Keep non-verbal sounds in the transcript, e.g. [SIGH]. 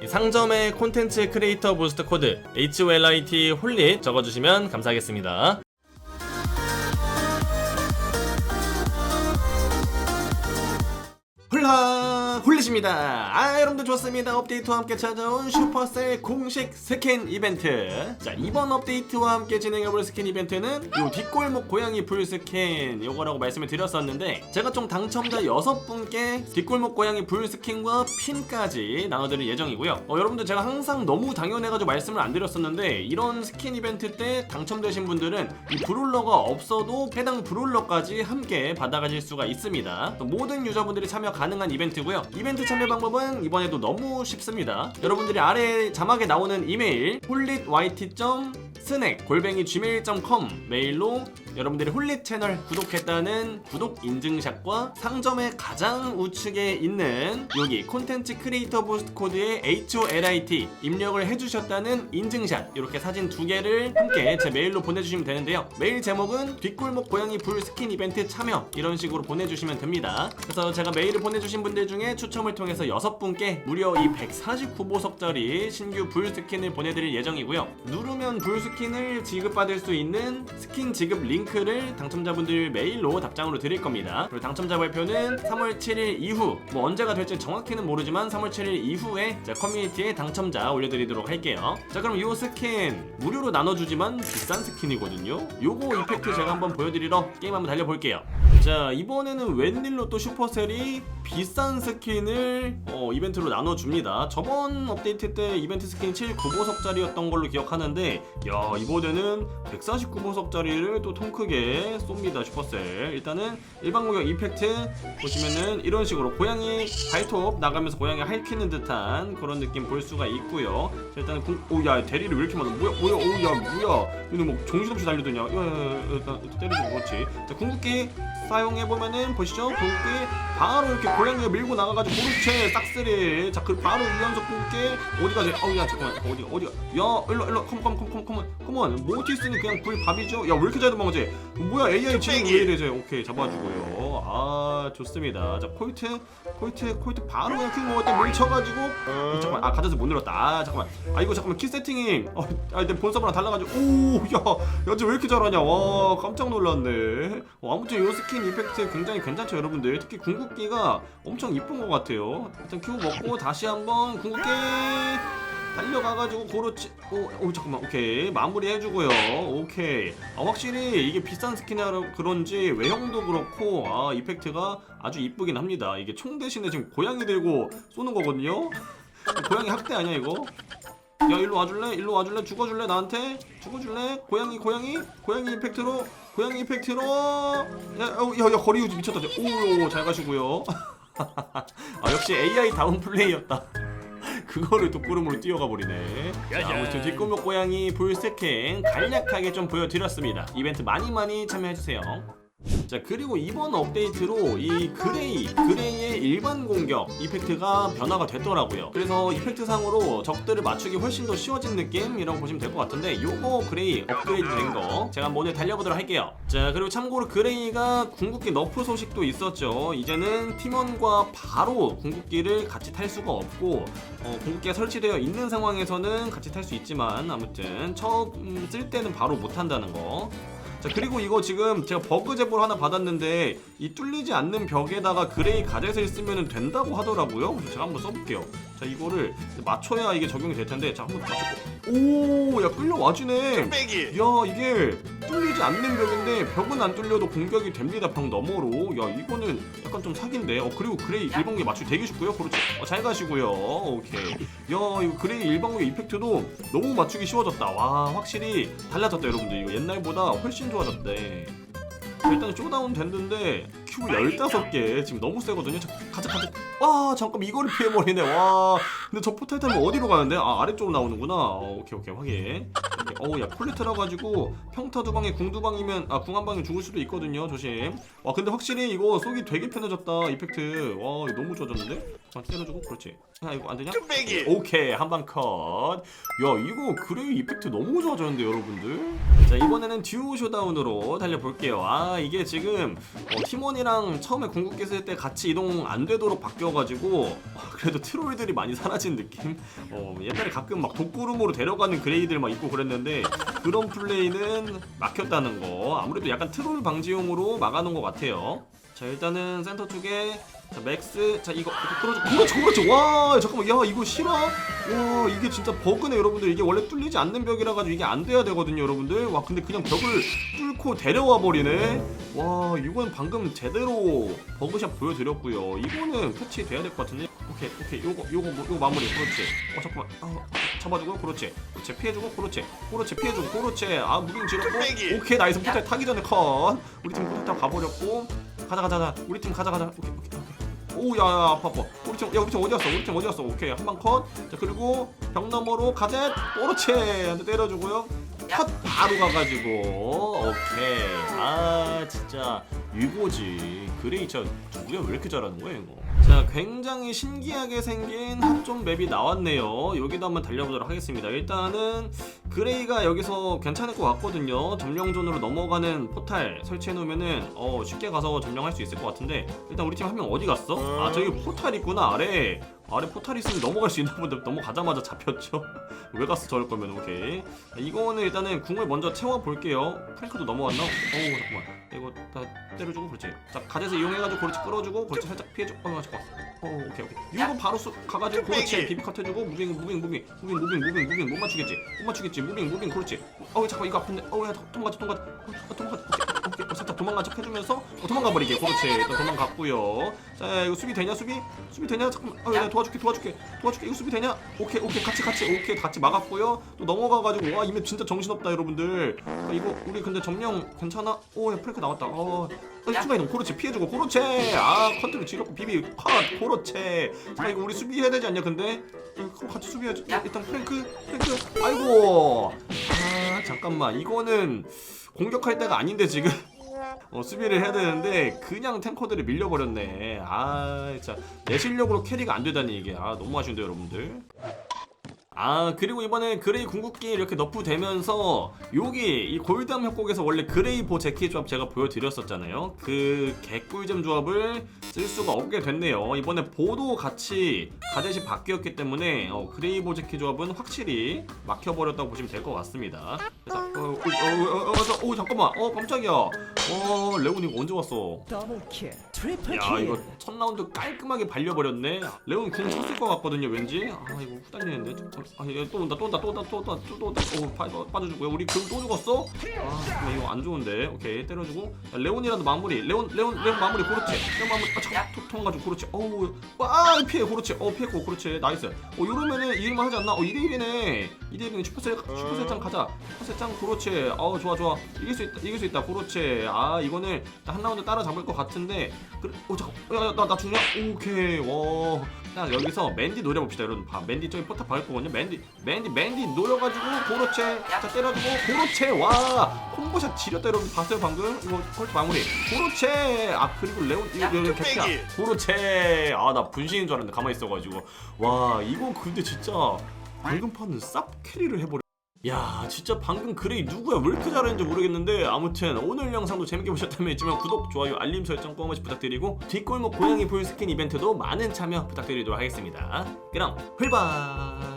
이 상점의 콘텐츠 크리에이터 부스트 코드 HOLIT 홀릿 적어주시면 감사하겠습니다. 홀라 홀 릿입니다. 아 여러분들 좋습니다. 업데이트와 함께 찾아온 슈퍼셀 공식 스킨 이벤트. 자 이번 업데이트와 함께 진행해볼 스킨 이벤트는 요 뒷골목 고양이 불 스킨 요거라고 말씀을 드렸었는데 제가 총 당첨자 6분께 뒷골목 고양이 불 스킨과 핀까지 나눠드릴 예정이고요. 어, 여러분들 제가 항상 너무 당연해가지고 말씀을 안 드렸었는데 이런 스킨 이벤트 때 당첨되신 분들은 이 브롤러가 없어도 해당 브롤러까지 함께 받아가실 수가 있습니다. 또 모든 유저분들이 참여 가능한 이벤트고요. 이벤트 참여 방법은 이번에도 너무 쉽습니다. 여러분들이 아래 자막에 나오는 이메일 홀릿 yt.snack 골뱅이 gmail.com 메일로 여러분들이 홀릿 채널 구독했다는 구독 인증샷과 상점의 가장 우측에 있는 여기 콘텐츠 크리에이터 부스트 코드의 HOLIT 입력을 해주셨다는 인증샷 이렇게 사진 두 개를 함께 제 메일로 보내주시면 되는데요. 메일 제목은 뒷골목 고양이 불 스킨 이벤트 참여 이런 식으로 보내주시면 됩니다. 그래서 제가 메일을 보내주신 분들 중에 추첨을 통해서 여섯 분께 무려 이 149보석짜리 신규 불 스킨을 보내드릴 예정이고요. 누르면 불 스킨 을 지급받을 수 있는 스킨 지급 링크를 당첨자분들 메일로 답장으로 드릴 겁니다. 그리고 당첨자 발표는 3월 7일 이후 뭐 언제가 될지 정확히는 모르지만 3월 7일 이후에 제 커뮤니티에 당첨자 올려드리도록 할게요. 자 그럼 이 스킨 무료로 나눠주지만 비싼 스킨이거든요. 요거 이펙트 제가 한번 보여드리러 게임 한번 달려볼게요. 자 이번에는 웬일로 또 슈퍼셀이 비싼 스킨을 어, 이벤트로 나눠줍니다. 저번 업데이트 때 이벤트 스킨 79보석짜리였던 걸로 기억하는데 야 이번에는 149보석짜리를 또 통 크게 쏩니다 슈퍼셀. 일단은 일반 공격 이펙트 보시면은 이런 식으로 고양이 발톱 나가면서 고양이 핥히는 듯한 그런 느낌 볼 수가 있고요. 자, 일단은 궁... 오야 대리를 왜 이렇게 많아? 뭐야 뭐야 오야 뭐야? 이거 뭐 정신없이 달려드냐? 야야야 일단 때리고 그렇지. 자 궁극기 사용해 보면은 보시죠 궁극기 바로 이렇게 고양이가 밀고 나가가지고 그렇지 싹쓸이. 자그 바로 유연석 궁극기 어디 가지? 어야 잠깐만. 어디가 어디가? 야 일로 일로. 컴컴컴컴 컴온. 컴온. 모티스는 그냥 불 밥이죠. 야 왜 이렇게 잘 도망가지? 뭐야 AI 지금 왜 이래 저 오케이 잡아주고요. 아 좋습니다. 자 코이트 코이트 코이트 바로 그냥 킹 먹을 때 밀쳐가지고. 어, 잠깐만. 아 가져서 못 눌렀다. 아 잠깐만. 아 이거 잠깐만. 키 세팅이 어, 아내 본 서버랑 달라가지고. 오야 야쟤 왜 이렇게 잘하냐? 와 깜짝 놀랐네. 어, 아무튼 이 스킨 이펙트 굉장히 괜찮죠 여러분들. 특히 궁극 기가 엄청 이쁜 것 같아요. 일단 큐 먹고 다시 한번 궁극기 달려가가지고 고르치 오, 오 잠깐만. 오케이. 마무리 해주고요. 오케이. 아, 확실히 이게 비싼 스킨이라 그런지 외형도 그렇고 아 이펙트가 아주 이쁘긴 합니다. 이게 총 대신에 지금 고양이 들고 쏘는 거거든요? 고양이 학대 아니야 이거 야 일로 와줄래? 일로 와줄래? 죽어줄래? 나한테? 죽어줄래? 고양이 고양이? 고양이 이펙트로? 고양이 이펙트로? 야야 야 거리 유지 미쳤다. 오잘 가시고요. [LAUGHS] 아 역시 AI 다운 플레이였다. [LAUGHS] 그거를 독구름으로 뛰어가 버리네. 자, 아무튼 뒷골목 고양이 불스캔 간략하게 좀 보여드렸습니다. 이벤트 많이 많이 참여해주세요. 자 그리고 이번 업데이트로 이 그레이 그레이의 일반 공격 이펙트가 변화가 됐더라고요. 그래서 이펙트 상으로 적들을 맞추기 훨씬 더 쉬워진 느낌이라고 보시면 될 것 같은데 요거 그레이 업그레이드 된 거 제가 한번 오늘 달려보도록 할게요. 자 그리고 참고로 그레이가 궁극기 너프 소식도 있었죠. 이제는 팀원과 바로 궁극기를 같이 탈 수가 없고 어, 궁극기가 설치되어 있는 상황에서는 같이 탈 수 있지만 아무튼 처음 쓸 때는 바로 못 한다는 거 자 그리고 이거 지금 제가 버그 제보를 하나 받았는데 이 뚫리지 않는 벽에다가 그레이 가젯을 쓰면 된다고 하더라고요. 그래서 제가 한번 써볼게요. 자 이거를 맞춰야 이게 적용이 될 텐데 자 한번 맞춰 오야 끌려와주네. 야 이게 뚫리지 않는 벽인데 벽은 안 뚫려도 공격이 됩니다 벽 너머로. 야 이거는 약간 좀 사기인데. 어 그리고 그레이 일방계 맞추기 되게 쉽고요 그렇죠? 어, 잘 가시고요. 오케이. 야 이거 그레이 일방계 이펙트도 너무 맞추기 쉬워졌다. 와 확실히 달라졌다 여러분들. 이거 옛날보다 훨씬 좋아졌대. 자, 일단 쇼다운 됐는데 큐 15개. 지금 너무 세거든요. 자, 가자 가자. 아 잠깐 이거를 피해버리네. 와 근데 저 포탈 타면 어디로 가는데 아 아래쪽으로 나오는구나 어, 오케이 오케이 확인 어우 야 폴리트라 가지고 평타 두 방에 궁 두 방이면 아 궁 한 방에 죽을 수도 있거든요 조심 와 근데 확실히 이거 쏘기 되게 편해졌다 이펙트 와 이거 너무 좋아졌는데 자 때려주고 그렇지 야 이거 안 되냐 빼기. 오케이 한 방 컷. 야 이거 그레이 이펙트 너무 좋아졌는데 여러분들. 자 이번에는 듀오 쇼다운으로 달려볼게요. 아 이게 지금 어, 팀원이랑 처음에 궁극기 쓸 때 같이 이동 안 되도록 바뀌어가지고 어, 그래도 트롤들이 많이 사라졌. 빠진 느낌? 어 옛날에 가끔 막 독구름으로 데려가는 그레이들 막 있고 그랬는데 그런 플레이는 막혔다는 거. 아무래도 약간 트롤 방지용으로 막아놓은 것 같아요. 자 일단은 센터 쪽에 자 맥스. 자 이거 끌어줘. 그렇지 그렇지 와 잠깐만. 야 이거 실화 와 이게 진짜 버그네 여러분들. 이게 원래 뚫리지 않는 벽이라 가지고 이게 안 돼야 되거든요 여러분들. 와 근데 그냥 벽을 뚫고 데려와 버리네. 와 이건 방금 제대로 버그샷 보여드렸고요. 이거는 패치 돼야 될 것 같은데 오케이 오케이. 요거 요거 뭐- 요거 마무리. 그렇지. 어 잠깐만. 어, 잡아주고 그렇지. 그렇지. 피해주고 그렇지. 그렇지. 피해주고 그렇지. 아 무빙 지렸고. 오케이 나이스. 포탈 타기 전에 컷. 우리 팀 포탈 타고 가버렸고. 가자 가자 가자. 우리 팀 가자 가자. 오케이 오케이 오케이. 오야 야, 아파 아파. 우리 팀 야 우리 팀 어디 갔어? 우리 팀 어디 갔어? 오케이 한 방 컷. 자 그리고 벽 너머로 가젯. 그렇지. 한대 때려주고요. 컷 바로 가가지고. 오케이. 아 진짜 유고지. 그레이처 우리가 왜 이렇게 잘하는 거야 이거 자 굉장히 신기하게 생긴 합종 맵이 나왔네요. 여기도 한번 달려보도록 하겠습니다. 일단은 그레이가 여기서 괜찮을 것 같거든요. 점령존으로 넘어가는 포탈 설치해 놓으면은 어 쉽게 가서 점령할 수 있을 것 같은데 일단 우리 팀 한 명 어디 갔어? 아 저기 포탈 있구나 아래 아래 포탈 있으면 넘어갈 수 있나 본데 넘어가자마자 잡혔죠? [LAUGHS] 왜 갔어 저럴 거면 오케이. 자, 이거는 일단은 궁을 먼저 채워 볼게요. 프랭크도 넘어갔나? 어우 잠깐만. 이거 다 때려주고 그렇지. 자 가젯을 이용해가지고 그렇지 끌어주고 그렇지 살짝 피해주고 어 잠깐 어 오케이 오케이. 이거 바로 쏘 가가지고 그렇지 비비 컷 해주고 무빙 무빙 무빙 무빙 무빙 무빙 무빙. 못 맞추겠지? 못 맞추겠지? 무빙 무빙 그렇지. 어우 잠깐 이거 아픈데? 어야 도망가자 도망가자 어, 도망가자 오케이 어, 살짝 도망간 척 해주면서 어, 도망가 버리게. 그렇지. 일단 도망갔고요. 자 이거 수비 되냐 수비? 수비 되냐? 잠깐만. 어, 야, 도와줄게 도와줄게. 도와줄게. 이거 수비 되냐? 오케이 오케이. 같이 같이. 오케이 같이 막았고요. 또 넘어가가지고 와 이맵 진짜 정신없다 여러분들. 아, 이거 우리 근데 점령 괜찮아? 오 야 프랭크 나왔다. 어 어, 추가 이동. 그렇지. 피해주고. 그렇지. 아 컨트롤 지렸고. 비비. 컷. 그렇지. 자 이거 우리 수비해야 되지 않냐 근데? 이거 같이 수비해야지. 야, 일단 프랭크 프랭크. 아이고. 아 잠깐만. 이거는 공격할 때가 아닌데 지금. [LAUGHS] 어, 수비를 해야 되는데 그냥 탱커들이 밀려버렸네. 아 진짜. 내 실력으로 캐리가 안 되다니 이게 아 너무 아쉬운데 여러분들. 아 그리고 이번에 그레이 궁극기 이렇게 너프 되면서 여기 이 골담 협곡에서 원래 그레이 보 제키 조합 제가 보여드렸었잖아요. 그 개꿀잼 조합을 쓸 수가 없게 됐네요. 이번에 보도 같이 가젯이 바뀌었기 때문에 어, 그레이 보 제키 조합은 확실히 막혀버렸다고 보시면 될 것 같습니다 어, 어, 어, 어, 어, 어, 잠깐만. 어 깜짝이야. 어 레온 이거 언제 왔어? 더블 킬, 트리플 야 킬. 이거 첫 라운드 깔끔하게 발려버렸네. 레온 궁 쳤을 것 같거든요 왠지. 아 이거 후달리는데. 아 이거 또 온다 또 온다 또 온다 또 온다. 또 온다. 오 빠, 빠- 빠져주고요 우리 금또 죽었어? 아 잠깐만 이거 안 좋은데. 오케이 때려주고. 야, 레온이라도 마무리. 레온 레온 레온 마무리 그렇지 레온 마무리. 아 잠깐 톡통 가지고 그렇지 어우 아 피해 그렇지 어 피했고 그렇지 나이스. 어 이러면은 이길만 하지 않나? 어 2대 1이네. 2대 1이네 슈퍼셀 슈퍼셀장 가자. 슈퍼셀장 그렇지 어 좋아 좋아. 이길 수 있다 이길 수 있다 그렇지 아 이거는 한 라운드 따라잡을 것 같은데. 그래 어 잠깐 야나 나 죽냐? 오케이. 와자 여기서 맨디 노려봅시다 여러분. 봐 맨디 저기 포탑 박을 거거든요. 맨디 맨디 맨디 노려가지고 그렇지 자 때려주고 그렇지 와. 콤보샷 지렸다 여러분. 봤어요 방금? 이거 컬트 마무리. 그렇지 아 그리고 레온 이거 레온 개피야 그렇지 아나 분신인 줄 알았는데 가만히 있어가지고. 와 이거 근데 진짜 방금 판은 쌉 캐리를 해버려 야 진짜 방금 그레이 누구야? 왜 이렇게 잘하는지 모르겠는데 아무튼 오늘 영상도 재밌게 보셨다면 있지만 구독, 좋아요, 알림 설정 꼭 한 번씩 부탁드리고 뒷골목 고양이 풀스킨 이벤트도 많은 참여 부탁드리도록 하겠습니다. 그럼 풀바